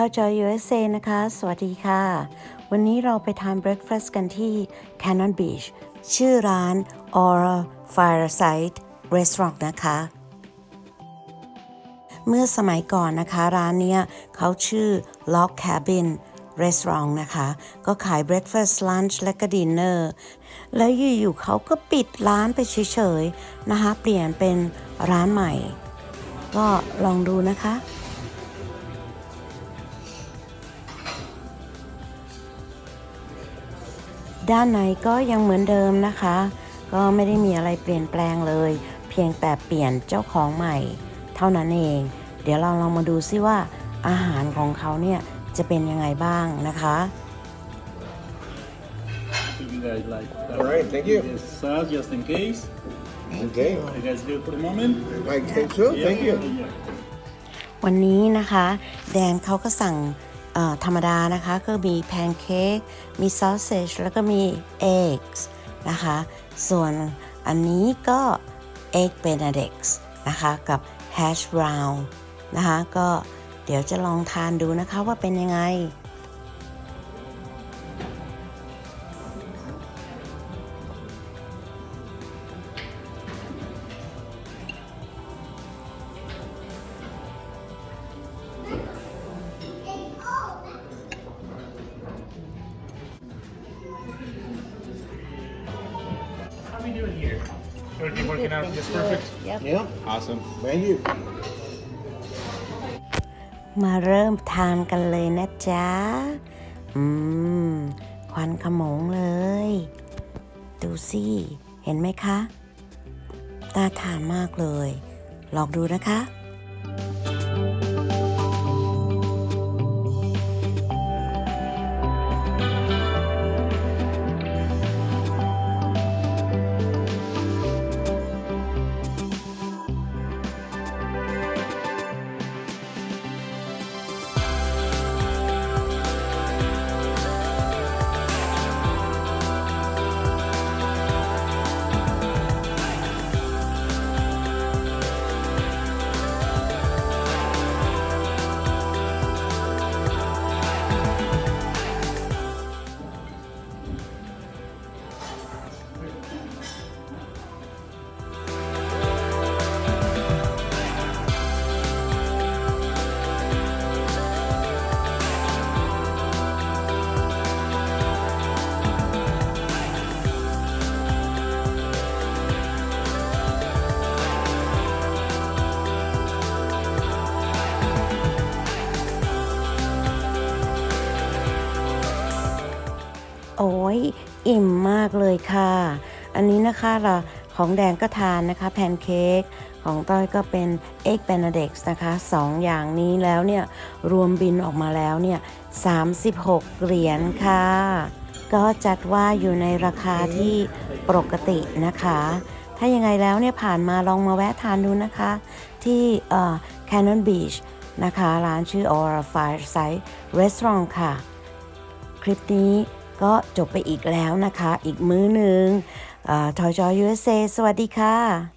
ทอจอย USA นะคะ สวัสดีค่ะ วันนี้เราไปทานเบรคฟาสต์กันที่ Cannon Beach ชื่อร้าน Aura Fireside Restaurant นะคะ เมื่อสมัยก่อนนะคะ ร้านเนี้ยเขาชื่อ Log Cabin Restaurant นะคะ ก็ขาย breakfast lunch และก็ dinner แล้วอยู่ๆเขาก็ปิดร้านไปเฉยๆนะคะ เปลี่ยนเป็นร้านใหม่ ก็ลองดูนะคะ ด้านในก็ยังเหมือนเดิมนะคะ ก็ไม่ได้มีอะไรเปลี่ยนแปลงเลย เพียงแต่เปลี่ยนเจ้าของใหม่ เท่านั้นเอง เดี๋ยวเราลองมาดูซิว่าอาหารของเขาเนี่ยจะเป็นยังไงบ้างนะคะ If you guys like that. All right, thank you. This sauce just in case. Okay, You guys good for the moment? I think so. Thank you. Yeah. วันนี้นะคะ แดนเขาก็สั่งเอ่อ ธรรมดานะคะ ก็มีแพนเค้กมีซอสเซจแล้วก็มีเอ็กซ์นะคะ ส่วนอันนี้ก็เอ็กเบนเด็กซ์นะคะ กับแฮชบราวน์นะคะ ก็เดี๋ยวจะลองทานดูนะคะว่าเป็นยังไง Everything working out just perfect? Yeah, Awesome. thank you. มาเริ่มทานกันเลยนะจ๊ะ อืม ควันขโมงเลย ดูสิ เห็นไหมคะน่าทานมากเลย ลองดูนะคะ ยอิ่มมากเลยค่ะ อันนี้นะคะเราของแดงก็ทานนะคะแพนเค้กของต้อยก็เป็นเอ็กเบนเด็กซ์นะคะสองอย่างนี้แล้วเนี่ย รวมบินออกมาแล้วเนี่ย36 เหรียญค่ะ ก็จัดว่าอยู่ในราคาที่ปกตินะคะ ถ้ายังไงแล้วเนี่ยผ่านมาลองมาแวะทานดูนะคะ ที่เอ่อ Cannon Beach นะคะ ร้านชื่อ Aura Fireside Restaurant ค่ะ คลิปนี้ ก็จบไปอีกแล้วนะคะ อีกมื้อหนึ่งทอยจอสเอสวัสดีค่ะ